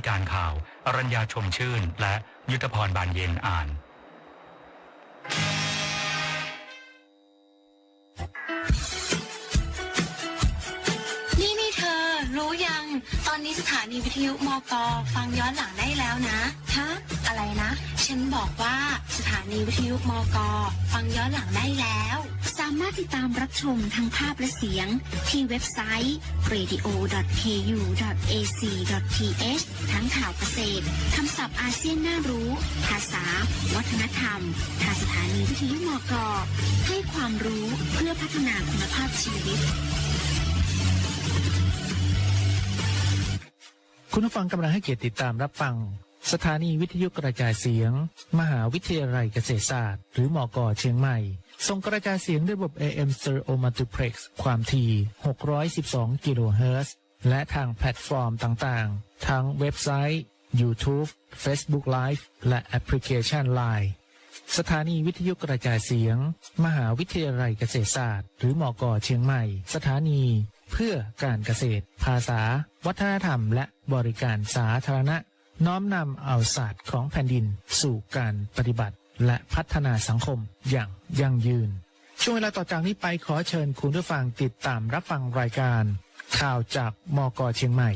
ธิการข่าว อรัญญาชมชื่น และยุทธพรบานเย็นอ่าน นี่นี่เธอ รู้ยัง ตอนนี้สถานีวิทยุมกฟังย้อนหลังได้แล้วนะฮะอะไรนะ ฉันบอกว่าสถานีวิทยุมกฟังย้อนหลังได้แล้วามารถติดตามรับชมทั้งภาพและเสียง ที่เว็บไซต์ radio.ku.ac.th ทั้งข่าวเกษตรคำศัพท์อาเซียนน่ารู้ ภาษา วัฒนธรรมทางสถานีวิทยุมกให้ความรู้เพื่อพัฒนาคุณภาพชีวิต คุณผู้ฟังกำลังให้เกียรติติดตามรับฟังสถานีวิทยุกระจายเสียง มหาวิทยาลัยเกษตรศาสตร์ หรือมอกอเชียงใหม่ ส่งกระจายเสียงด้วยระบบ AM Stereo Multiplex ความถี่ 612 กิโลเฮิรตซ์ และทางแพลตฟอร์มต่างๆ ทั้งเว็บไซต์ YouTube Facebook Live และแอปพลิเคชัน Line สถานีวิทยุกระจายเสียง มหาวิทยาลัยเกษตรศาสตร์ หรือมอกอเชียงใหม่ สถานี เพื่อการเกษตร ภาษา วัฒนธรรม และบริการสาธารณะ น้อมนำเอาศาสตร์ของแผ่นดินสู่การปฏิบัติ และพัฒนาสังคมอย่างยั่งยืน ช่วงเวลาต่อจากนี้ไปขอเชิญคุณผู้ฟังติดตามรับฟังรายการ ข่าวจากมอกอเชียงใหม่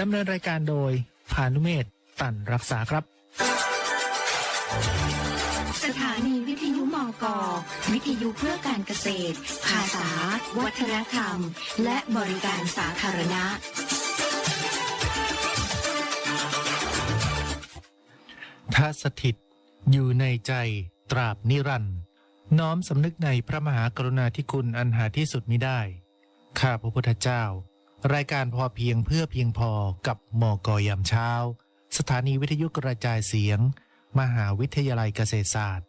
ดำเนินรายการโดยพานุเมศตันรักษาครับ สถานีวิทยุมก วิทยุเพื่อการเกษตร ภาษา วัฒนธรรม และบริการสาธารณะถ้าสถิต อยู่ในใจตราบนิรันดร์น้อมสำนึกในพระมหากรุณาธิคุณอันหาที่สุดมิได้ ข้าพระพุทธเจ้า รายการพอเพียงเพื่อเพียงพอกับมอกยามเช้า สถานีวิทยุกระจายเสียง มหาวิทยาลัยเกษตรศาสตร์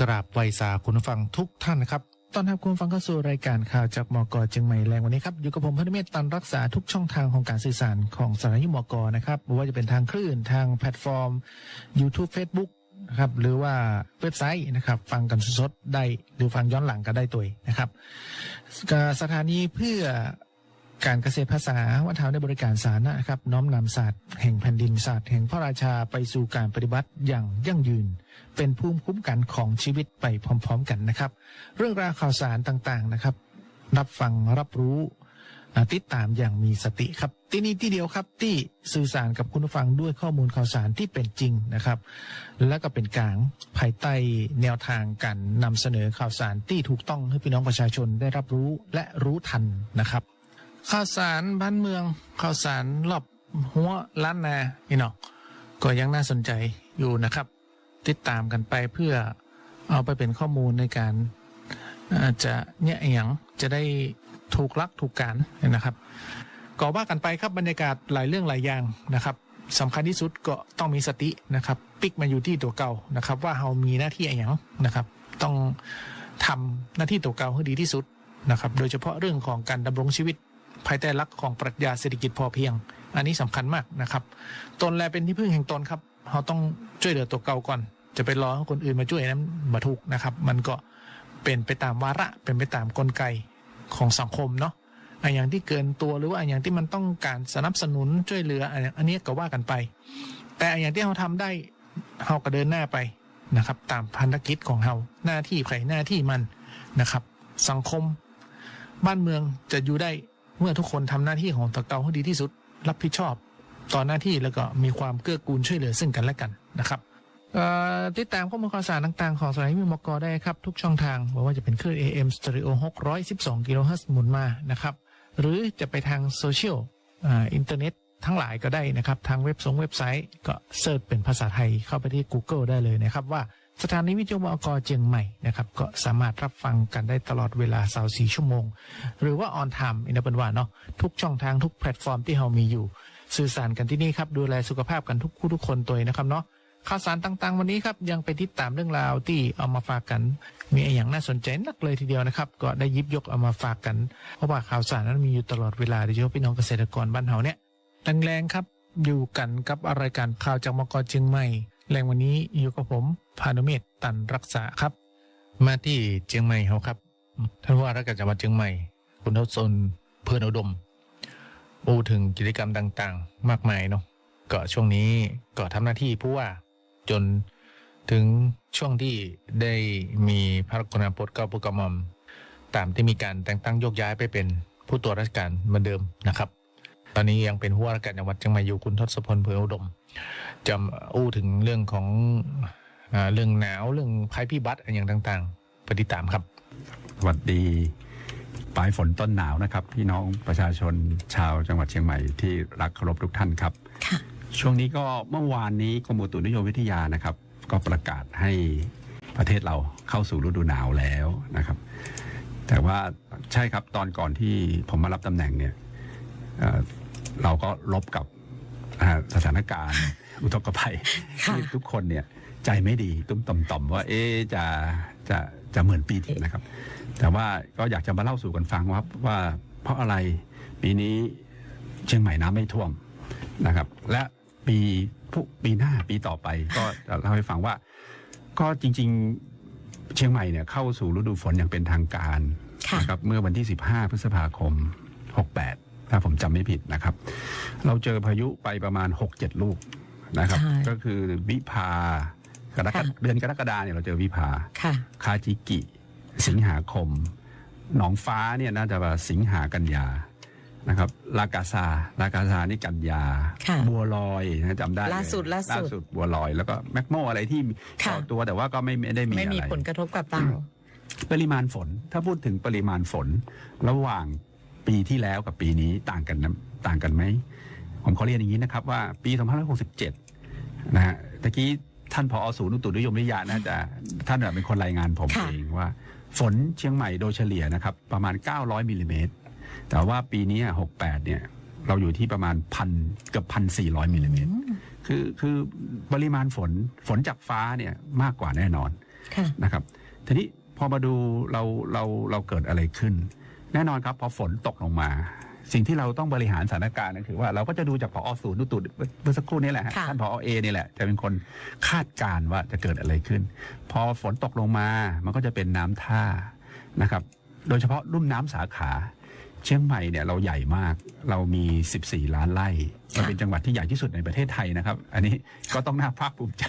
กราบไวสาคุณฟังทุกท่านนะครับตอนรับคุณฟังเข้าสู่รายการข่าวจากมกเชียงใหม่แรงวันนี้ครับอยู่กับผมพนุเมศตันรักษาทุกช่องทางของการสื่อสารของสถานีมกนะครับไม่ว่าจะเป็นทางคลื่นทางแพลตฟอร์ม YouTube Facebook นะครับหรือว่าเว็บไซต์นะครับ ฟังกันสดๆได้หรือฟังย้อนหลังก็ได้ตัวนะครับสถานีเพื่อการเกษตรภาษาวัฒนธรรมในบริการสาธารณะนะครับ น้อมนำศาสตร์แห่งแผ่นดินศาสตร์แห่งพระราชาไปสู่การปฏิบัติอย่างยั่งยืน เป็นภูมิคุ้มกันของชีวิตไปพร้อม ๆ กันนะครับ เรื่องราวข่าวสารต่างๆนะครับ รับฟังรับรู้ ติดตามอย่างมีสติครับ ที่นี่ที่เดียวครับที่สื่อสารกับคุณผู้ฟังด้วยข้อมูลข่าวสารที่เป็นจริงนะครับ และก็เป็นกลางภายใต้แนวทางการนำเสนอข่าวสารที่ถูกต้องให้พี่น้องประชาชนได้รับรู้และรู้ทันนะครับ ข่าวสารบ้านเมืองข่าวสารรอบหัวล้านนาพี่น้องก็ยังน่าสนใจอยู่นะครับ ติดตามกันไปเพื่อเอาไปเป็นข้อมูลในการจะเนี่ยอย่างจะได้ ถูกลักถูกการนะครับก็ว่ากันไปครับบรรยากาศหลายเรื่องหลายอย่างนะครับสำคัญที่สุดก็ต้องมีสตินะครับ ปิกมาอยู่ที่ตัวเก่านะครับ ว่าเรามีหน้าที่อย่างนะครับ ต้องทำหน้าที่ตัวเก่าให้ดีที่สุดนะครับ โดยเฉพาะเรื่องของการดำรงชีวิต ภายใต้หลักของปรัชญาเศรษฐกิจพอเพียง อันนี้สำคัญมากนะครับ ตนแลเป็นที่พึ่งแห่งตนครับเราต้องช่วยเหลือตัวเก่าก่อน จะไปรอให้คนอื่นมาช่วยนั้นมาถูกนะครับ มันก็เป็นไปตามวาระเป็นไปตามกลไก ของสังคมเนาะอันอย่างที่เกินตัวหรือว่าอันอย่างที่มันต้องการสนับสนุนช่วยเหลืออันอันนี้ก็ว่ากันไป แต่อันอย่างที่เราทำได้เราก็เดินหน้าไปนะครับ ตามพันธกิจของเราหน้าที่ใครหน้าที่มันนะครับ สังคม บ้านเมืองจะอยู่ได้เมื่อทุกคนทำหน้าที่ของตัวเก่าให้ดีที่สุด รับผิดชอบ ต่อหน้าที่แล้วก็มีความเกื้อกูลช่วยเหลือซึ่งกันและกันนะครับ ติดตามข้อมูลข่าวสารต่างๆ ของสถานีมิมกได้ครับ ทุกช่องทางไม่ว่าจะเป็นคลื่น AM Stereo 612กิโลเฮิรตซ์หมุนมานะครับ หรือจะไปทางโซเชียลอินเทอร์เน็ตทั้งหลายก็ได้นะครับ ทางเว็บสงเว็บไซต์ก็เสิร์ชเป็นภาษาไทยเข้าไปที่ Google ได้เลยนะครับ ว่าสถานีวิทยุมอกเจียงใหม่นะครับ ก็สามารถรับฟังกันได้ตลอดเวลา24ชั่วโมง หรือว่าออนไทม์อินเตอร์เป็นว่าเนาะทุกช่องทางทุกแพลตฟอร์มที่เรามีอยู่ สื่อสารกันที่นี่ครับดูแลสุขภาพกันทุกคู่ทุกคนตัวนะครับเนาะ ข่าวสารต่างๆ วันนี้ครับยังไปติดตามเรื่องราวที่เอามาฝากกัน มีอะไรอย่างน่าสนใจนักเลยทีเดียวนะครับ ก็ได้ยิบยกเอามาฝากกัน เพราะว่าข่าวสารนั้นมีอยู่ตลอดเวลาโดยเฉพาะพี่น้องเกษตรกรบ้านเฮาเนี่ยแรงๆครับอยู่กันกับรายการข่าวจากมกเชียงใหม่ แรงวันนี้อยู่กับผมพานุเมศตันรักษาครับ มาที่เชียงใหม่เขาครับท่านว่าราชการจังหวัดเชียงใหม่ คุณทศนเพื่อนอุดมพูดถึงกิจกรรมต่างๆ มากมายเนาะก็ช่วงนี้ก็ทำหน้าที่ผู้ว่า จนถึงช่วงที่ได้มีพระกรุณาโปรดเกล้าโปรดกระหม่อมตามที่มีการแต่งตั้งโยกย้ายไปเป็นผู้ตรวจราชการเหมือนเดิมนะครับ ตอนนี้ยังเป็นผู้ว่าราชการจังหวัดเชียงใหม่อยู่คุณทศพลเผืออุดมจะอู้ถึงเรื่องของอเรื่องหนาวเรื่องภัยพิบัติอะไรอย่างต่างๆ ปฏิตามครับ สวัสดีปลายฝนต้นหนาวนะครับ พี่น้องประชาชนชาวจังหวัดเชียงใหม่ที่รักเคารพทุกท่านครับ ช่วงนี้ก็เมื่อวานนี้กรมอุตุนิยมวิทยานะครับ ก็ประกาศให้ประเทศเราเข้าสู่ฤดูหนาวแล้วนะครับ แต่ว่าใช่ครับตอนก่อนที่ผมมารับตำแหน่งเนี่ยเอ่อเราก็ลบกับอ่าสถานการณ์ อุทกภัยค่ะ ที่ทุกคนเนี่ยใจไม่ดีตุ้มต่อมๆว่าเอ๊ะจะจะจะเหมือนปีที่นะครับ แต่ว่าก็อยากจะมาเล่าสู่กันฟังว่าว่าเพราะอะไรปีนี้เชียงใหม่น้ำไม่ท่วมนะครับ และ ปีผู้ปีหน้าปีต่อไป ก็จะเล่าให้ฟังว่า ก็จริง ๆ เชียงใหม่เนี่ยเข้าสู่ฤดูฝนอย่างเป็นทางการค่ะนะครับเมื่อวันที่ 15 พฤษภาคม 68 ถ้าผมจำไม่ผิดนะครับ เราเจอพายุไปประมาณ 6-7 ลูกนะครับใช่ก็คือวิภากรกฎาค่ะเดือนกรกฎาเนี่ยเราเจอวิภาค่ะคาจิกิ สิงหาคม หนองฟ้าเนี่ยน่าจะว่าสิงหากันยา นะครับลากาซาลากาซานี่กันยา ค่ะบัวลอยนะจำได้เยล่าสุดล่าสุด ล่าสุดบัวลอย แล้วก็แมกโมอะไรที่ค่ะต่อตัวแต่ว่าก็ไม่ไม่ได้มีไม่อะไรมีผลกระทบกับเราปริมาณฝน ถ้าพูดถึงปริมาณฝน ระหว่างปีที่แล้วกับปีนี้ต่างกันนะต่างกันไหม ผมขอเรียนอย่างนี้นะครับว่าปี 2567 นะฮะตะกี้ท่านผอศูนย์อุตุนิยมวิทยาน่าจะท่านน่ะเป็นคนรายงานผมค่ะเองว่า ฝนเชียงใหม่โดยเฉลี่ยนะครับ ประมาณ 900มิลลิเมตร แต่ว่าปีนี้อะ68 เนี่ย เราอยู่ที่ประมาณพันเกือบพันสี่ร้อยมิลลิเมตร คือคือปริมาณฝนฝนจากฟ้าเนี่ยมากกว่าแน่นอนค่ะนะครับ ทีนี้พอมาดูเราเราเราเกิดอะไรขึ้น แน่นอนครับพอฝนตกลงมา สิ่งที่เราต้องบริหารสถานการณ์ก็คือว่าเราก็จะดูจากพอศูนย์อุตุเมื่อสักครู่นี้แหละฮะค่ะท่านพอเอนี่แหละ จะเป็นคนคาดการณ์ว่าจะเกิดอะไรขึ้น พอฝนตกลงมามันก็จะเป็นน้ำท่านะครับ โดยเฉพาะลุ่มน้ำสาขา เชียงใหม่เนี่ยเราใหญ่มาก เรามี 14 ล้านไร่เราเป็นจังหวัดที่ใหญ่ที่สุดในประเทศไทยนะครับ อันนี้ก็ต้องน่าภาคภูมิใจ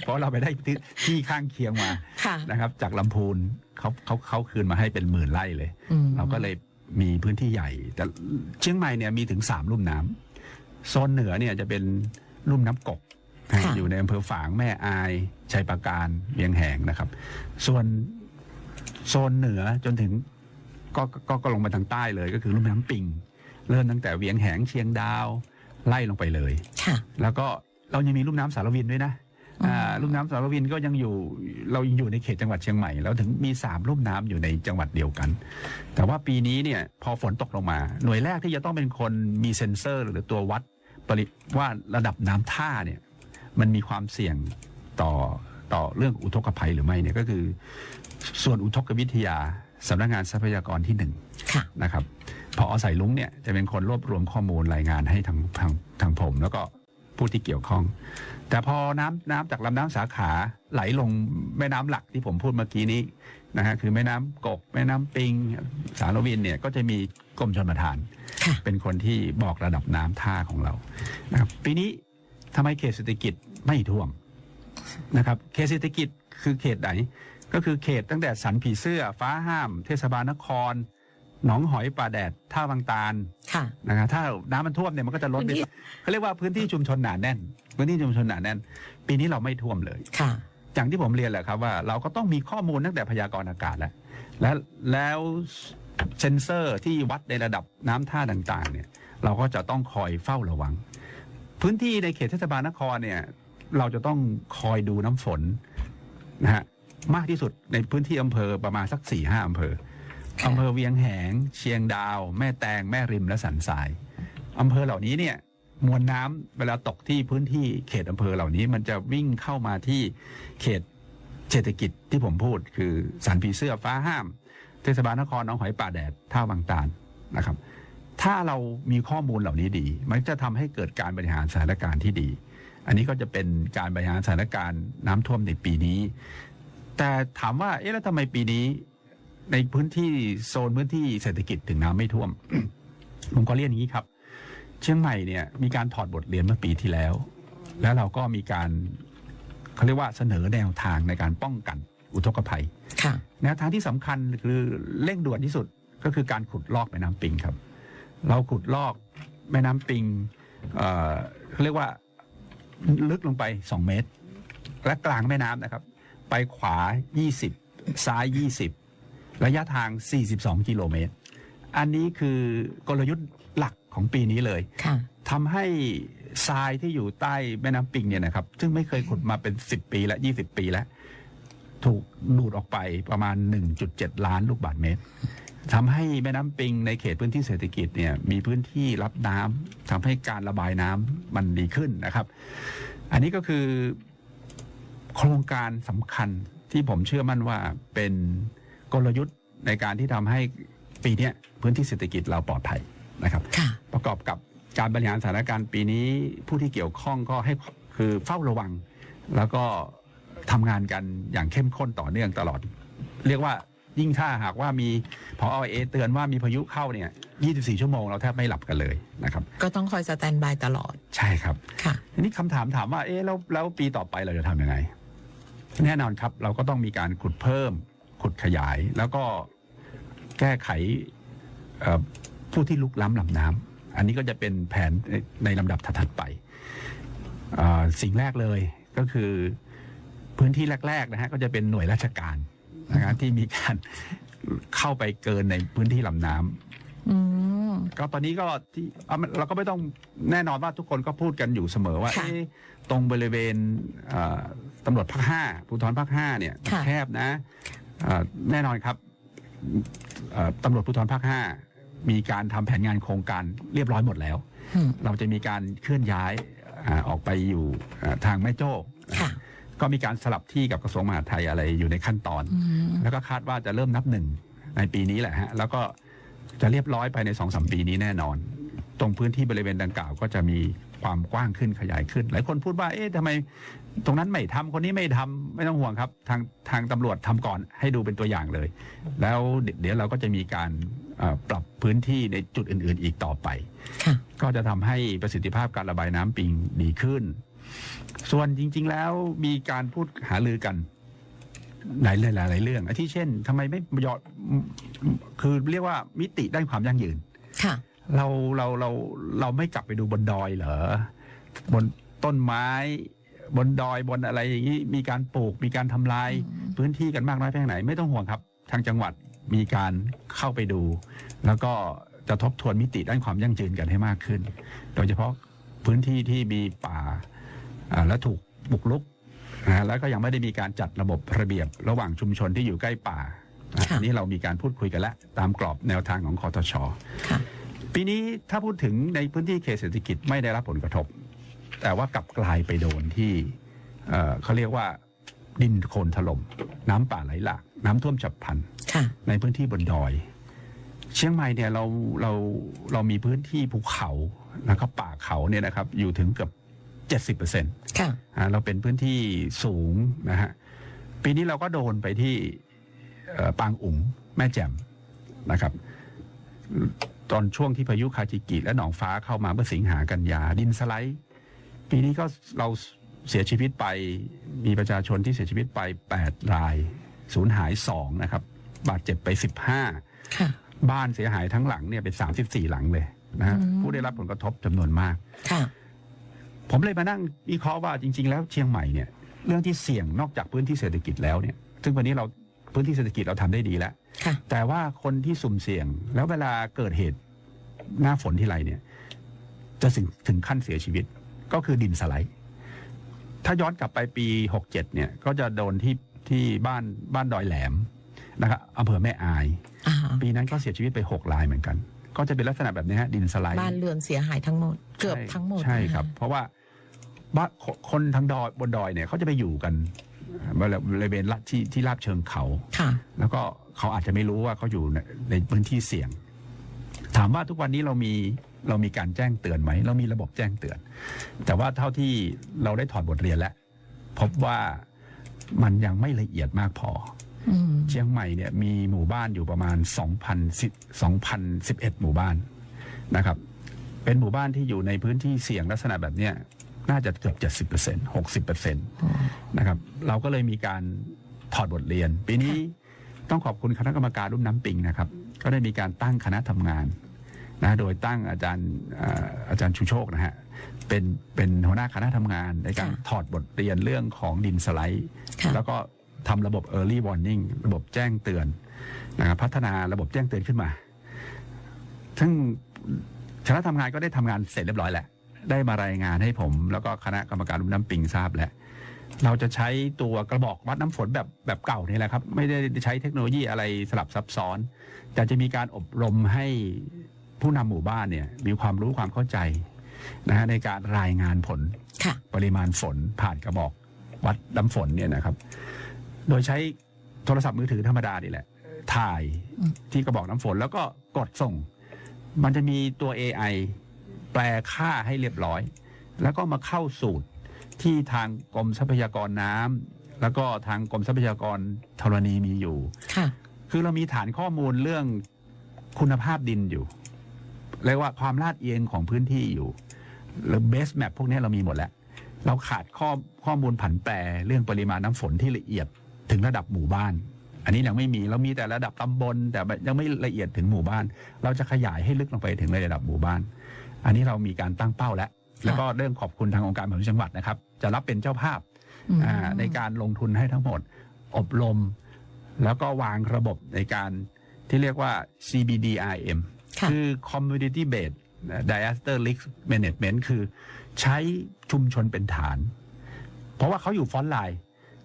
เพราะเราไปได้ที่ที่ข้างเคียงมาค่ะนะครับ จากลำพูนเขาเขาเขาคืนมาให้เป็นหมื่นไร่เลยอืมเราก็เลยมีพื้นที่ใหญ่ แต่เชียงใหม่เนี่ยมีถึงสามลุ่มน้ำโซนเหนือเนี่ยจะเป็นลุ่มน้ำกกนะค่ะอยู่ในอำเภอฝางแม่อายชัยปราการเวียงแหงนะครับ ส่วนโซนเหนือจนถึง ก็ก็ก็ลงมาทางใต้เลยก็คือลุ่มน้ำปิง เริ่มตั้งแต่เวียงแหงเชียงดาว ไล่ลงไปเลยค่ะ แล้วก็เรายังมีลุ่มน้ำสารวินด้วยนะอืมอ่าลุ่มน้ำสารวินก็ยังอยู่เรายังอยู่ในเขตจังหวัดเชียงใหม่แล้วถึงมีสามลุ่มน้ำอยู่ในจังหวัดเดียวกัน แต่ว่าปีนี้เนี่ยพอฝนตกลงมา หน่วยแรกที่จะต้องเป็นคนมีเซ็นเซอร์ หรือตัววัดปริว่าระดับน้ำท่าเนี่ยมันมีความเสี่ยงต่อต่อเรื่องอุทกภัยหรือไม่เนี่ยก็คือ ส่วนอุทกวิทยา สำนักงานทรัพยากรที่หนึ่งค่ะนะครับพอใส่ลุงเนี่ยจะเป็นคนรวบรวมข้อมูลรายงานให้ทางทางทางผม แล้วก็ผู้ที่เกี่ยวข้อง แต่พอน้ำน้ำจากลำน้ำสาขาไหลลงแม่น้ำหลักที่ผมพูดเมื่อกี้นี้นะฮะคือแม่น้ำกกแม่น้ำปิง สารวินเนี่ยก็จะมีกรมชนประทานค่ะเป็นคนที่บอกระดับน้ำท่าของเรานะครับปีนี้ทำไมเขตเศรษฐกิจไม่ท่วมนะครับเขตเศรษฐกิจคือเขตไหน ก็คือเขตตั้งแต่สันผีเสื้อ ฟ้าห้าม เทศบาลนคร หนองหอยป่าแดด ท่าบางตาลค่ะนะครับถ้าน้ำมันท่วมเนี่ยมันก็จะลดไปพื้นที่เขาเรียกว่าพื้นที่ชุมชนหนาแน่น พื้นที่ชุมชนหนาแน่น ปีนี้เราไม่ท่วมเลย ค่ะ อย่างที่ผมเรียนแหละครับว่าเราก็ต้องมีข้อมูลตั้งแต่พยากรณ์อากาศแล้วและแล้วเซนเซอร์ที่วัดในระดับน้ำท่าต่างๆ เนี่ย เราก็จะต้องคอยเฝ้าระวัง พื้นที่ในเขตเทศบาลนครเนี่ย เราจะต้องคอยดูน้ำฝนนะฮะ มากที่สุดในพื้นที่อำเภอประมาณสักสี่ห้าอำเภอค่ะอำเภอเวียงแหง เชียงดาว แม่แตงแม่ริมและสันทรายอำเภอเหล่านี้เนี่ยมวลน้ำเวลาตกที่พื้นที่เขตอำเภอเหล่านี้ มันจะวิ่งเข้ามาที่เขตเศรษฐกิจที่ผมพูด คือสันผีเสื้อฟ้าห้าม เทศบาลนครหนองหอยป่าแดดท่าบางตาลนะครับ ถ้าเรามีข้อมูลเหล่านี้ดี มันจะทำให้เกิดการบริหารสถานการณ์ที่ดี อันนี้ก็จะเป็นการบริหารสถานการณ์น้ำท่วมในปีนี้ แต่ถามว่าเอ๊ะแล้วทำไมปีนี้ ในพื้นที่โซนพื้นที่เศรษฐกิจถึงน้ำไม่ท่วม ผมก็เรียนอย่างนี้ครับ เชียงใหม่เนี่ยมีการถอดบทเรียนเมื่อปีที่แล้ว แล้วเราก็มีการเขาเรียกว่าเสนอแนวทางในการป้องกันอุทกภัยค่ะแนวทางที่สำคัญคือเร่งด่วนที่สุดก็คือการขุดลอกแม่น้ำปิงครับ เราขุดลอกแม่น้ำปิงเอ่อเขาเรียกว่าลึกลงไป 2 เมตร และกลางแม่น้ำนะครับ ไปขวา 20 ซ้าย 20 ระยะทาง 42 กิโลเมตร อันนี้คือกลยุทธ์หลักของปีนี้เลยค่ะทำให้ทรายที่อยู่ใต้แม่น้ำปิงเนี่ยนะครับ ซึ่งไม่เคยขุดมาเป็น 10 ปีและ 20 ปีแล้ว ถูกดูดออกไปประมาณ 1.7 ล้านลูกบาศก์เมตรทำให้แม่น้ำปิงในเขตพื้นที่เศรษฐกิจเนี่ยมีพื้นที่รับน้ำทำให้การระบายน้ำมันดีขึ้นนะครับ อันนี้ก็คือ โครงการสำคัญที่ผมเชื่อมั่นว่าเป็นกลยุทธ์ในการที่ทำให้ปีเนี้ยพื้นที่เศรษฐกิจเราปลอดภัยนะครับค่ะประกอบกับการบริหารสถานการณ์ปีนี้ผู้ที่เกี่ยวข้องก็ให้คือเฝ้าระวัง แล้วก็ทำงานกันอย่างเข้มข้นต่อเนื่องตลอด เรียกว่ายิ่งถ้าหากว่ามีพอเอเตือนว่ามีพายุเข้าเนี่ย 24 ชั่วโมงเราแทบไม่หลับกันเลยนะครับ ก็ต้องคอยสแตนบายตลอด ใช่ครับ ค่ะทีนี้คำถามถามว่า เอ๊ะแล้วแล้วปีต่อไปเราจะทำยังไง แน่นอนครับเราก็ต้องมีการขุดเพิ่ม ขุดขยาย แล้วก็แก้ไขผู้ที่ลุกล้ำลำน้ำอันนี้ก็จะเป็นแผนในลำดับถัดไป สิ่งแรกเลยก็คือพื้นที่แรกๆนะฮะก็จะเป็นหน่วยราชการนะครับที่มีการเข้าไปเกินในพื้นที่ลำน้ำ อืม ก็ตอนนี้ก็ที่เอามันเราก็ไม่ต้องแน่นอนว่าทุกคนก็พูดกันอยู่เสมอว่าค่ะเอ๊ะตรงบริเวณเอ่อตำรวจภาคห้าภูธรภาคห้าเนี่ยค่ะ แคบนะเอ่อแน่นอนครับเอ่อตำรวจภูธรภาคห้ามีการทำแผนงานโครงการเรียบร้อยหมดแล้ว อืมเราจะมีการเคลื่อนย้ายอ่าออกไปอยู่อ่าทางแม่โจ้ค่ะ ก็มีการสลับที่กับกระทรวงมหาดไทยอะไรอยู่ในขั้นตอน อืม แล้วก็คาดว่าจะเริ่มนับหนึ่งในปีนี้แหละฮะ แล้วก็ จะเรียบร้อยภายในสองสมปีนี้แน่นอน ตรงพื้นที่บริเวณดังกล่าวก็จะมีความกว้างขึ้นขยายขึ้น หลายคนพูดว่า เอ๊ะทำไม ตรงนั้นไม่ทำคนนี้ไม่ทำไม่ต้องห่วงครับ ทางทางตำรวจทำก่อนให้ดูเป็นตัวอย่างเลย แล้วเดี๋ยวเราก็จะมีการเอ่อปรับพื้นที่ในจุดอื่น ๆ อีกต่อไปค่ะก็จะทำให้ประสิทธิภาพการระบายน้ำปิงดีขึ้น ส่วนจริง ๆ แล้วมีการพูดหารือกัน หลายหลายหลายเรื่องอาที่เช่นทำไมไม่ยอดคือเรียกว่ามิติด้านความยั่งยืน ค่ะ เราเราเราเราไม่กลับไปดูบนดอยเหรอบนต้นไม้บนดอยบนอะไรอย่างนี้มีการปลูกมีการทำลายพื้นที่กันมากน้อยแค่ไหน ไม่ต้องห่วงครับ ทางจังหวัดมีการเข้าไปดู แล้วก็จะทบทวนมิติด้านความยั่งยืนกันให้มากขึ้น โดยเฉพาะพื้นที่ที่มีป่าอ่าและถูกบุกรุก นะฮะแล้วก็ยังไม่ได้มีการจัดระบบระเบียบระหว่างชุมชนที่อยู่ใกล้ป่านะค่ะอันนี้เรามีการพูดคุยกันแล้ว ตามกรอบแนวทางของคอทชค่ะปีนี้ถ้าพูดถึงในพื้นที่เขตเศรษฐกิจไม่ได้รับผลกระทบ แต่ว่ากลับกลายไปโดนที่เอ่อเขาเรียกว่าดินโคลนถล่มน้ำป่าไหลหลากน้ำท่วมฉับพลันค่ะในในพื้นที่บนดอย เชียงใหม่เนี่ยเราเราเรามีพื้นที่ภูเขาแล้วก็ป่าเขาเนี่ยนะครับอยู่ถึงเกือบ เจ็ดสิบเปอร์เซ็นต์ค่ะเราเป็นพื้นที่สูงนะฮะปีนี้เราก็โดนไปที่เอ่อปางอุ๋งแม่แจ่มนะครับ ตอนช่วงที่พายุคาจิกิ และหนองฟ้าเข้ามาเมื่อสิงหากันยาดินสไลด์ปีนี้ก็เราเสียชีวิตไปมีประชาชนที่เสียชีวิตไป 8 รายสูญหาย 2 นะครับ บาดเจ็บไป 15ค่ะบ้านเสียหายทั้งหลังเนี่ยเป็น 34 หลังเลยนะฮะอืมผู้ได้รับผลกระทบจำนวนมากค่ะ ผมเลยมานั่งวิเคราะห์ว่าจริง ๆ แล้วเชียงใหม่เนี่ยเรื่องที่เสี่ยงนอกจากพื้นที่เศรษฐกิจแล้วเนี่ย ซึ่งวันนี้เราพื้นที่เศรษฐกิจเราทำได้ดีแล้วค่ะแต่ว่าคนที่สุ่มเสี่ยง แล้วเวลาเกิดเหตุหน้าฝนที่ไรเนี่ย จะถึงถึงขั้นเสียชีวิต ก็คือดินสไลด์ ถ้าย้อนกลับไปปี 67 เนี่ย ก็จะโดนที่ที่บ้านบ้านดอยแหลมนะครับอำเภอแม่อายอ่าปีนั้นก็เสียชีวิตไป 6 รายเหมือนกัน ก็จะเป็นลักษณะแบบนี้ฮะดินสไลด์บ้านเรือนเสียหายทั้งหมด เกือบใช่ทั้งหมดใช่ครับนะะเพราะว่าบ้านคคนทางดอยบนดอยเนี่ยเขาจะไปอยู่กันบริเวณละที่ที่ราบเชิงเขาค่ะ แล้วก็เขาอาจจะไม่รู้ว่าเขาอยู่ในในพื้นที่เสี่ยง ถามว่าทุกวันนี้เรามีเรามีการแจ้งเตือนไหม เรามีระบบแจ้งเตือน แต่ว่าเท่าที่เราได้ถอดบทเรียนแล้ว พบว่ามันยังไม่ละเอียดมากพออืม เชียงใหม่เนี่ยมีหมู่บ้านอยู่ประมาณ 2,010 2,011 หมู่บ้านนะครับ เป็นหมู่บ้านที่อยู่ในพื้นที่เสี่ยงลักษณะแบบเนี้ยน่าจะเกือบเจ็ดสิบเปอร์เซ็นหกสิบเปอร์เซ็นต์นะครับ เราก็เลยมีการถอดบทเรียน ปีนี้ต้องขอบคุณคณะกรรมการรุ่มน้ำปิงนะครับ ก็ได้มีการตั้งคณะทำงานนะโดยตั้งอาจารย์อ่าอาจารย์ชูโชคนะฮะเป็นเป็นหัวหน้าคณะทำงานในการค่ะถอดบทเรียนเรื่องของดินสไลด์ค่ะแล้วก็ ทำระบบ Early Warning ระบบแจ้งเตือนนะครับพัฒนาระบบแจ้งเตือนขึ้นมา ซึ่งคณะทำงานก็ได้ทำงานเสร็จเรียบร้อยแหละ ได้มารายงานให้ผม แล้วก็คณะกรรมการรุ่มน้ำปิงทราบแล้วเราจะใช้ตัวกระบอกวัดน้ำฝนแบบแบบเก่านี่แหละครับ ไม่ได้ใช้เทคโนโลยีอะไรสลับซับซ้อน แต่จะมีการอบรมให้ผู้นำหมู่บ้านเนี่ยมีความรู้ความเข้าใจนะฮะในการรายงานผลค่ะปริมาณฝนผ่านกระบอกวัดน้ำฝนเนี่ยนะครับ โดยใช้โทรศัพท์มือถือธรรมดานี่แหละ ถ่ายอืมที่กระบอกน้ำฝนแล้วก็กดส่ง มันจะมีตัว AI แปลค่าให้เรียบร้อย แล้วก็มาเข้าสูตรที่ทางกรมทรัพยากรน้ำแล้วก็ทางกรมทรัพยากรธรณีมีอยู่ ค่ะ คือเรามีฐานข้อมูลเรื่องคุณภาพดินอยู่เรียกว่าความลาดเอียงของพื้นที่อยู่ หรือเบสแมปพวกนี้เรามีหมดแล้ว เราขาดข้อข้อมูลผันแปรเรื่องปริมาณน้ำฝนที่ละเอียด ถึงระดับหมู่บ้าน อันนี้ยังไม่มีเรามีแต่ระดับตำบล แต่ยังไม่ละเอียดถึงหมู่บ้าน เราจะขยายให้ลึกลงไปถึงในระดับหมู่บ้าน อันนี้เรามีการตั้งเป้าแล้ว แล้วก็เรื่องขอบคุณทางองค์การบริหารส่วนจังหวัดนะครับ จะรับเป็นเจ้าภาพอืมอ่าในการลงทุนให้ทั้งหมด อบรม แล้วก็วางระบบในการที่เรียกว่า CBDRM ค่ะคือ Community Based Disaster Risk Management คือใช้ชุมชนเป็นฐาน เพราะว่าเขาอยู่ฟรอนต์ไลน์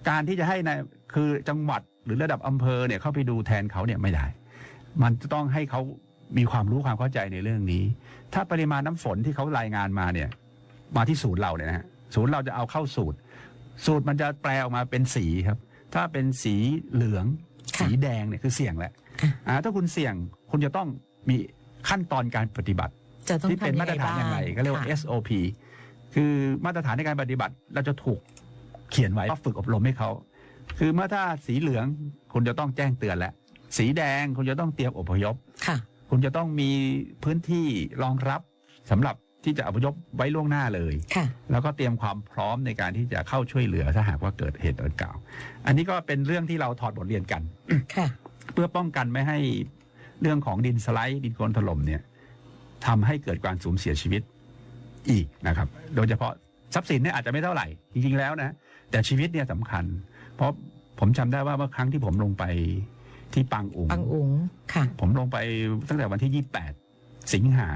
การที่จะให้ใน คือจังหวัดหรือระดับอำเภอเนี่ยเข้าไปดูแทนเขาเนี่ยไม่ได้ มันจะต้องให้เขามีความรู้ความเข้าใจในเรื่องนี้ ถ้าปริมาณน้ำฝนที่เขารายงานมาเนี่ยมาที่ศูนย์เราเนี่ยนะฮะศูนย์เราจะเอาเข้าสูตร สูตรมันจะแปลออกมาเป็นสีครับ ถ้าเป็นสีเหลืองค่ะสีแดงเนี่ยคือเสี่ยงแล้วค่ะอ่าถ้าคุณเสี่ยงคุณจะต้องมีขั้นตอนการปฏิบัติจะต้องที่เป็นทำมาตรฐานอย่างไรก็เรียกว่าค่ะ SOP คือมาตรฐานในการปฏิบัติเราจะถูกเขียนไว้ก็ฝึกอบรมให้เขา คือเมื่อถ้าสีเหลืองคุณจะต้องแจ้งเตือนแล้ว สีแดงคุณจะต้องเตรียมอพยพ ค่ะ คุณจะต้องมีพื้นที่รองรับสำหรับที่จะอพยพไว้ล่วงหน้าเลย ค่ะ แล้วก็เตรียมความพร้อมในการที่จะเข้าช่วยเหลือถ้าหากว่าเกิดเหตุดังกล่าว อันนี้ก็เป็นเรื่องที่เราถอดบทเรียนกัน ค่ะ เพื่อป้องกันไม่ให้เรื่องของดินสไลด์ดินโคลนถล่มเนี่ยทำให้เกิดการสูญเสียชีวิตอีกนะครับ โดยเฉพาะทรัพย์สินเนี่ยอาจจะไม่เท่าไหร่ จริงๆแล้วนะ แต่ชีวิตเนี่ยสำคัญ เพราะผมจำได้ว่าเมื่อครั้งที่ผมลงไปที่ปังอุ๋งปังอุ๋งค่ะ ผมลงไปตั้งแต่วันที่28สิงหา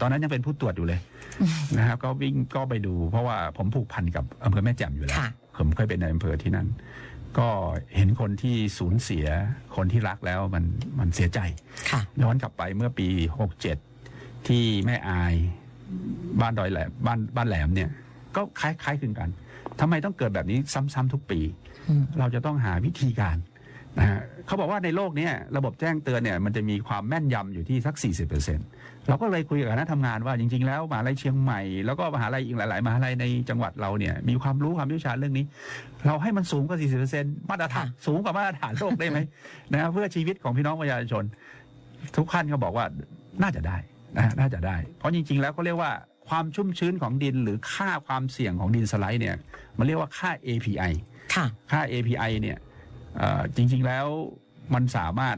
ตอนนั้นยังเป็นผู้ตรวจอยู่เลยอืมนะครับก็วิ่งก็ไปดู เพราะว่าผมผูกพันกับอำเภอแม่แจ่มอยู่แล้วค่ะผมเคยเป็นในอำเภอที่นั่น ก็เห็นคนที่สูญเสียคนที่รักแล้วมันมันเสียใจค่ะย้อนกลับไปเมื่อปี67ที่แม่อายบ้านดอยแหลมบ้านบ้านแหลมเนี่ย ก็คล้ายคล้ายคลึงกันทำไมต้องเกิดแบบนี้ซ้ำๆทุกปีอืม เราจะต้องหาวิธีการนะฮะเขาบอกว่าในโลกเนี้ยระบบแจ้งเตือนเนี่ยมันจะมีความแม่นยำอยู่ที่สัก 40%เราก็เลยคุยกับคณะทำงานว่าจริง ๆ แล้วมหาลัยเชียงใหม่ แล้วก็มหาลัยอีกหลาย ๆมหาลัยในจังหวัดเราเนี่ยมีความรู้ความเชี่ยวชาญเรื่องนี้ เราให้มันสูงกว่า 40%มาตรฐานค่ะสูงกว่ามาตรฐานโลกได้ไหมนะฮะเพื่อชีวิตของพี่น้องประชาชน ทุกท่านก็บอกว่าน่าจะได้นะฮะน่าจะได้ เพราะจริง ๆ แล้วเขาเรียกว่าความชุ่มชื้นของดินหรือค่าความเสี่ยงของดินสไลด์เนี่ยมันเรียกว่าค่า API ค่ะค่า API เนี่ยเอ่อจริง ๆ แล้วมันสามารถ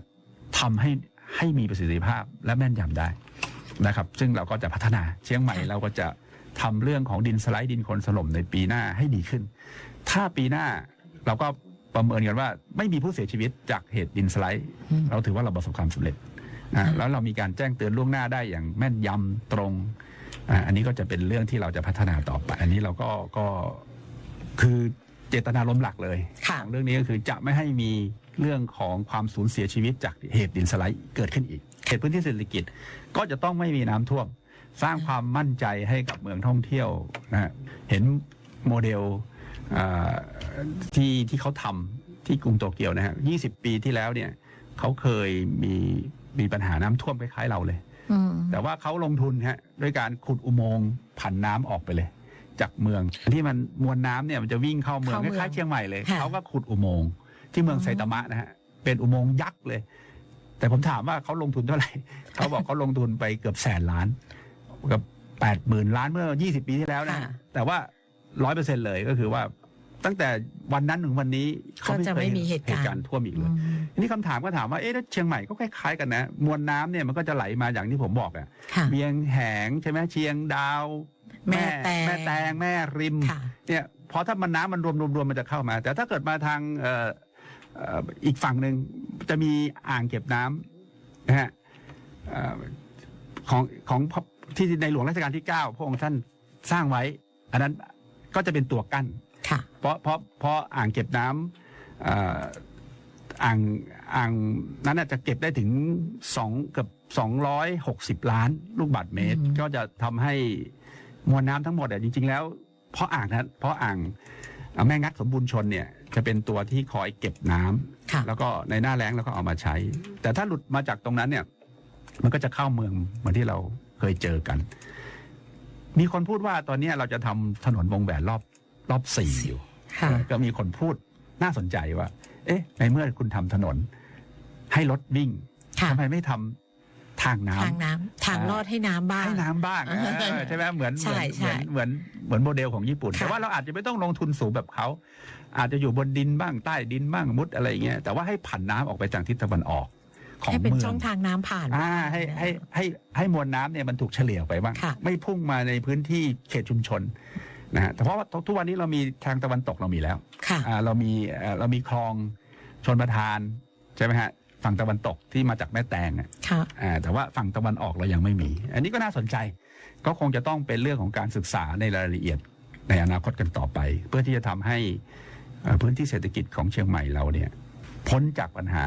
ทำให้ให้มีประสิทธิภาพและแม่นยำได้นะครับ ซึ่งเราก็จะพัฒนาเชียงใหม่ค่ะเราก็จะทำเรื่องของดินสไลด์ดินโคลนถล่มในปีหน้าให้ดีขึ้น ถ้าปีหน้าเราก็ประเมินกันว่าไม่มีผู้เสียชีวิตจากเหตุดินสไลด์อืมเราถือว่าเราประสบความสำเร็จนะแล้วเรามีการแจ้งเตือนล่วงหน้าได้อย่างแม่นยำตรงอ่าอันนี้ก็จะเป็นเรื่องที่เราจะพัฒนาต่อไป อันนี้เราก็ก็คือ เจตนารมณ์หลักเลยค่ะของเรื่องนี้ก็คือจะไม่ให้มีเรื่องของความสูญเสียชีวิตจากเหตุดินสไลด์เกิดขึ้นอีก เขตพื้นที่เศรษฐกิจก็จะต้องไม่มีน้ำท่วม สร้างความมั่นใจให้กับเมืองท่องเที่ยวนะฮะเห็นโมเดลอ่าที่ที่เขาทำที่กรุงโตเกียวนะฮะ20 ปีที่แล้วเนี่ยเขาเคยมีมีปัญหาน้ำท่วมคล้ายๆเราเลยอืมแต่ว่าเขาลงทุนฮะด้วยการขุดอุโมงค์ผ่านน้ำออกไปเลย จากเมือง ที่มันมวลน้ำเนี่ยมันจะวิ่งเข้าเมืองเข้าคเมืองล้ายๆเชียงใหม่เลยค่ะ เขาก็ขุดอุโมงค์ที่เมืองอ๋อไซตามะนะฮะเป็นอุโมงค์ยักษ์เลย แต่ผมถามว่าเขาลงทุนเท่าไหร่ เขาบอกเขาลงทุนไปเกือบแสนล้านกับแปดหมื่นล้านเมื่อยี่สิบปีที่แล้วนะ ค่ะ แต่ว่าร้อยเปอร์เซ็นเลยก็คือว่า ตั้งแต่วันนั้นถึงวันนี้เขาก็จะไม่เคยไม่มีเหตุการณ์การณ์ ท่วมอีกเลย อืมทีนี้คำถามก็ถามว่าเอ๊ะแล้วเชียงใหม่ก็คล้ายๆกันนะ มวลน้ำเนี่ยมันก็จะไหลมาอย่างที่ผมบอกอะค่ะ เบียงแหงใช่ไหมเชียงดาว แม่แตงแม่แตงแม่ริมค่ะเนี่ยพอถ้ามันน้ำมันรวมรวมรวมมันจะเข้ามา แต่ถ้าเกิดมาทางเอ่อเอ่ออีกฝั่งหนึ่งจะมีอ่างเก็บน้ำนะฮะเอ่อของของพระที่ในหลวงรัชกาลที่เก้าพระองค์ท่านสร้างไว้ อันนั้นก็จะเป็นตัวกั้นค่ะเพราะเพราะเพราะอ่างเก็บน้ำเอ่ออ่างอ่างนั้นน่ะจะเก็บได้ถึงสองเกือบสองร้อยหกสิบล้านลูกบาศก์เมตรอืมก็จะทำให้ มวลน้ำทั้งหมดอะจริง ๆ แล้วเพราะอ่างนั้นเพราะอ่างอ่าแม่งัดสมบูรณ์ชนเนี่ยจะเป็นตัวที่คอยเก็บน้ำค่ะแล้วก็ในหน้าแล้งแล้วก็เอามาใช้ แต่ถ้าหลุดมาจากตรงนั้นเนี่ย มันก็จะเข้าเมืองเหมือนที่เราเคยเจอกัน มีคนพูดว่าตอนเนี้ยเราจะทำถนนวงแหวนรอบรอบสี่อยู่ค่ะก็มีคนพูดน่าสนใจว่า เอ๊ะ ในเมื่อคุณทำถนน ให้รถวิ่งค่ะทำไมไม่ทำทางน้ำทางน้ำทางลอดให้น้ำบ้าง ให้น้ำบ้างเออใช่ไหมเหมือนใช่เหมือนใช่เหมือนเหมือนโมเดลของญี่ปุ่น ค่ะแต่ว่าเราอาจจะไม่ต้องลงทุนสูงแบบเขา อาจจะอยู่บนดินบ้างใต้ดินบ้างมุดอะไรอย่างเงี้ยแต่ว่าให้ผันน้ำออกไปจากทิศตะวันออกของให้เป็นเมือช่อง งทางน้ำผ่าน อ่าให้ให้ให้ให้มวลน้ำเนี่ยมันถูกเฉลี่ยออกไปบ้าง ค่ะ ไม่พุ่งมาในพื้นที่เขตชุมชนนะฮะแต่เพราะว่าทุกวันนี้เรามีทางตะวันตกเรามีแล้วค่ะ อ่าเรามีเอ่อเรามีคลองชนประทานใช่ไหมฮะ ฝั่งตะวันตกที่มาจากแม่แตงอะค่ะ อ่าแต่ว่าฝั่งตะวันออกเรายังไม่มี อันนี้ก็น่าสนใจ ก็คงจะต้องเป็นเรื่องของการศึกษาในรายละเอียดในอนาคตกันต่อไป เพื่อที่จะทำให้เอ่อพื้นที่เศรษฐกิจของเชียงใหม่เราเนี่ยพ้นจากปัญหา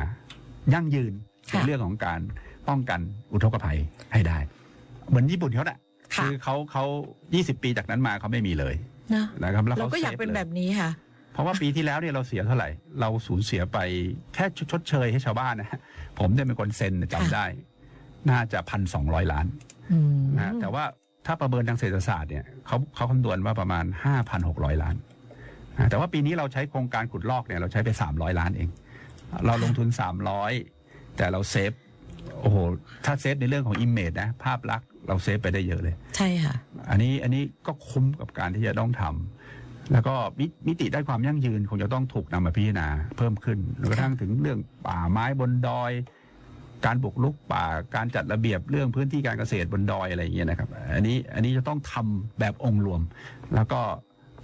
ยั่งยืนในค่ะ เรื่องของการป้องกันอุทกภัยให้ได้ เหมือนญี่ปุ่นเขาแหละค่ะอเขาเขา 20 ปีจากนั้นมาเขาไม่มีเลยเนอะนะครับแล้วเราเขาก็อยากซฟเป็นลแบบนี้ค่ะ เพราะว่าปีที่แล้วเนี่ยเราเสียเท่าไหร่ เราสูญเสียไปแค่ชดเชยให้ชาวบ้านนะฮะผมเนี่ยเป็นคนเซ็นจำได้ น่าจะพันสองร้อยล้านอืมนะฮะแต่ว่าถ้าประเมินทางเศรษฐศาสตร์เนี่ยเขาเขาคำนวณว่าประมาณห้าพันหกร้อยล้านนะแต่ว่าปีนี้เราใช้โครงการขุดลอกเนี่ยเราใช้ไปสามร้อยล้านเอง เราลงทุนสามร้อยแต่เราเซฟ โอ้โห ถ้าเซฟในเรื่องของอิมเมจนะ ภาพลักษณ์เราเซฟไปได้เยอะเลย ใช่ค่ะ อันนี้อันนี้ก็คุ้มกับการที่จะต้องทำ แล้วก็มิมิติด้านความยั่งยืนคงจะต้องถูกนำมาพิจารณาเพิ่มขึ้นจนกระทั่งถึงเรื่องป่าไม้บนดอย การบุกรุกป่าการจัดระเบียบเรื่องพื้นที่การเกษตรบนดอยอะไรอย่างเงี้ยนะครับ อันนี้อันนี้จะต้องทำแบบองค์รวม แล้วก็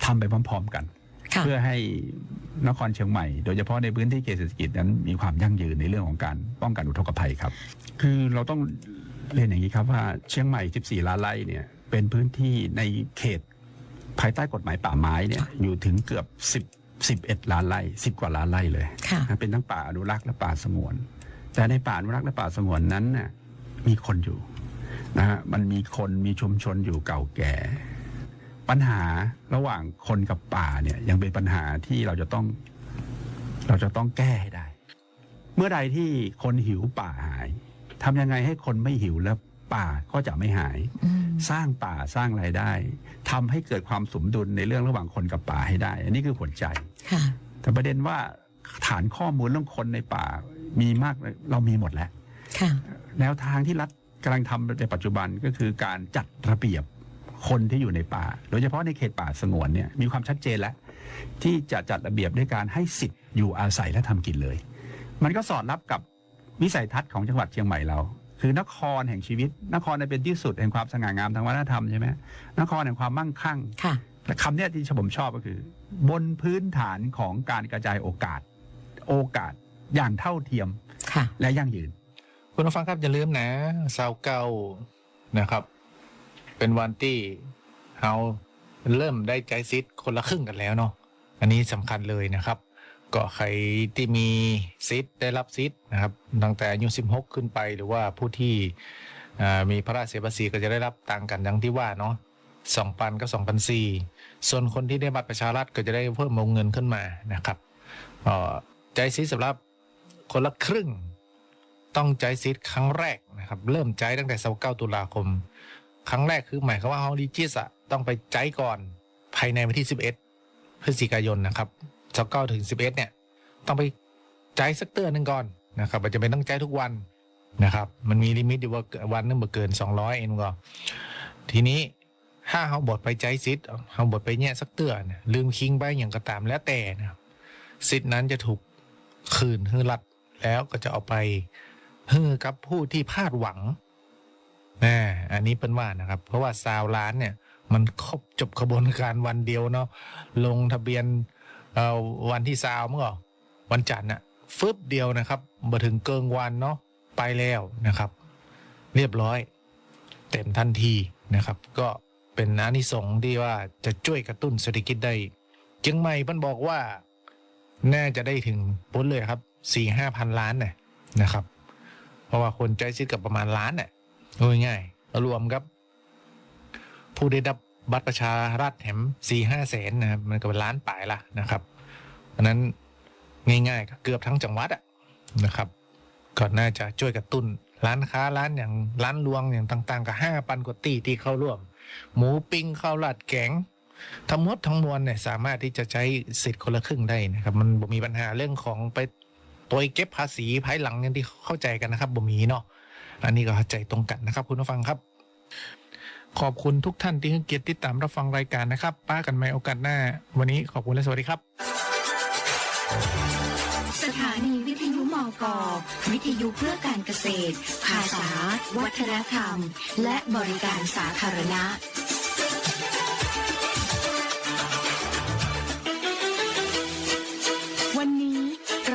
ทำไปพร้อม ๆกันค่ะเพื่อให้นครเชียงใหม่ โดยเฉพาะในพื้นที่เขตเศรษฐกิจนั้นมีความยั่งยืนในเรื่องของการป้องกันอุทกภัยครับ คือเราต้องเรียนอย่างนี้ครับว่าเชียงใหม่ 14 ล้านไร่เนี่ยเป็นพื้นที่ในเขต ภายใต้กฎหมายป่าไม้เนี่ยอยู่ถึงเกือบ 10 11 ล้านไร่10 กว่าล้านไร่เลย ค่ะนะเป็นทั้งป่าอนุรักษ์และป่าสงวน แต่ในป่าอนุรักษ์และป่าสงวนนั้นน่ะมีคนอยู่นะฮะมันมีคนมีชุมชนอยู่เก่าแก่ ปัญหาระหว่างคนกับป่าเนี่ยยังเป็นปัญหาที่เราจะต้อง เราจะต้องแก้ให้ได้ เมื่อใดที่คนหิวป่าหายทำยังไงให้คนไม่หิวแล้ว ป่าก็จะไม่หายอืมสร้างป่าสร้างรายได้ทำให้เกิดความสมดุลในเรื่องระหว่างคนกับป่าให้ได้ อันนี้คือหัวใจค่ะแต่ประเด็นว่าฐานข้อมูลเรื่องคนในป่ามีมากเรามีหมดแล้วค่ะแนวทางที่รัฐกำลังทำในปัจจุบันก็คือการจัดระเบียบคนที่อยู่ในป่า โดยเฉพาะในเขตป่าสงวนเนี่ยมีความชัดเจนแล้ว ที่จะจัดระเบียบด้วยการให้สิทธิ์อยู่อาศัยและทำกินเลย มันก็สอดรับกับวิสัยทัศน์ของจังหวัดเชียงใหม่เรา คือนครแห่งชีวิต นครเนี่ยเป็นที่สุดแห่งความสง่างามทางวัฒนธรรมใช่ไหมนครแห่งความมั่งคั่งค่ะแต่คำเนี้ยที่ผมชอบก็คือ บนพื้นฐานของการกระจายโอกาส โอกาสอย่างเท่าเทียมค่ะและยั่งยืน คุณผู้ฟังครับอย่าลืมนะเสาร์เก้านะครับ เป็นวันที่เราเริ่มได้ใจซิดคนละครึ่งกันแล้วเนาะอันนี้สำคัญเลยนะครับ ก็ใครที่มีซิดได้รับซิดนะครับตั้งแต่อายุ 16 ขึ้นไป หรือว่าผู้ที่มีพระราชเสียภาษีก็จะได้รับต่างกันดังที่ว่าเนาะสองพันกับสองพันสี่ส่วนคนที่ได้บัตรประชารัฐก็จะได้เพิ่มวงเงินขึ้นมานะครับเอ่อใจซิดสำหรับคนละครึ่งต้องใจซิดครั้งแรกนะครับ เริ่มใจตั้งแต่29ตุลาคม ครั้งแรกคือหมายความว่าเฮาดิจิสอะต้องไปใจก่อนภายในวันที่ 11 พฤศจิกายนนะครับ 29ถึง11เอ็ดเนี่ย ต้องไปใจสักเตือนหนึ่งก่อนนะครับมันจะเป็นต้องใจทุกวันนะครับ มันมีลิมิตอยู่ว่าวันนึงบ่เกิน200เองก็ทีนี้ถ้าเขาบดไปใจซิดเขาบดไปเนี่สักเตือนลืมคิงไปอย่างก็ตามแล้วแต่นะสิทธินั้นจะถูกคืนฮือรัดแล้วก็จะเอาไปฮือกับผู้ที่พลาดหวังนะอันนี้เป็นว่านะครับ เพราะว่าซาวล้านเนี่ย มันครบจบกระบวนการวันเดียวเนาะลงทะเบียน เออวันที่ซาวเมื่อวันจันทร์น่ะฟึบเดียวนะครับมาถึงเกิงวันเนาะไปแล้วนะครับ เรียบร้อย เต็มทันทีนะครับ ก็เป็นอานิสงส์ที่ว่าจะช่วยกระตุ้นเศรษฐกิจได้เจียงใหม่เพิ่นบอกว่า น่าจะได้ถึงพ้นเลยครับสี่ห้าพันล้านเนี่ยนะครับ เพราะว่าคนใจชิดกับประมาณล้านเนี่ยโอ้ยง่ายๆรวมครับ ผู้ได้รับ บัตรประชารัฐแถมสี่ห้าแสนนะครับมันก็เป็นล้านปลายละนะครับเพราะนั้นง่ายๆก็เกือบทั้งจังหวัดอะนะครับก็น่าจะช่วยกระตุ้น ร้านค้าร้านอย่างร้านรวงอย่างต่าง ๆกับห้าปันกว่าตีที่เข้าร่วม หมูปิ้งข้าวราดแกงทั้งหมดทั้งมวลเนี่ยสามารถที่จะใช้สิทธิ์คนละครึ่งได้นะครับ มันบ่มีปัญหาเรื่องของไปตัวเก็บภาษีภายหลังอย่างที่เข้าใจกันนะครับบ่มีเนาะอันนี้ก็เข้าใจตรงกันนะครับ คุณผู้ฟังครับ ขอบคุณทุกท่านที่ให้เกียรติติดตามรับฟังรายการนะครับ ป้ากันใหม่โอกาสหน้า วันนี้ขอบคุณและสวัสดีครับ สถานีวิทยุมอกวิทยุเพื่อการเกษตร ภาษา วัฒนธรรม และบริการสาธารณะ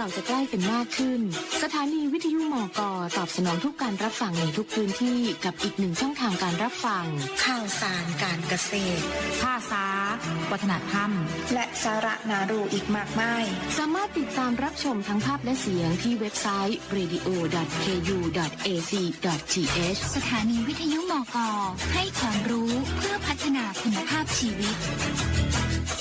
เราจะใกล้เป็นมากขึ้น สถานีวิทยุมกตอบสนองทุกการรับฟังในทุกพื้นที่กับอีกหนึ่งช่องทางการรับฟัง ข่าวสารการเกษตร ภาษา วัฒนธรรม และสาระนารูอีกมากมาย สามารถติดตามรับชมทั้งภาพและเสียงที่เว็บไซต์ radio.ku.ac.th สถานีวิทยุมกให้ความรู้เพื่อพัฒนาคุณภาพชีวิต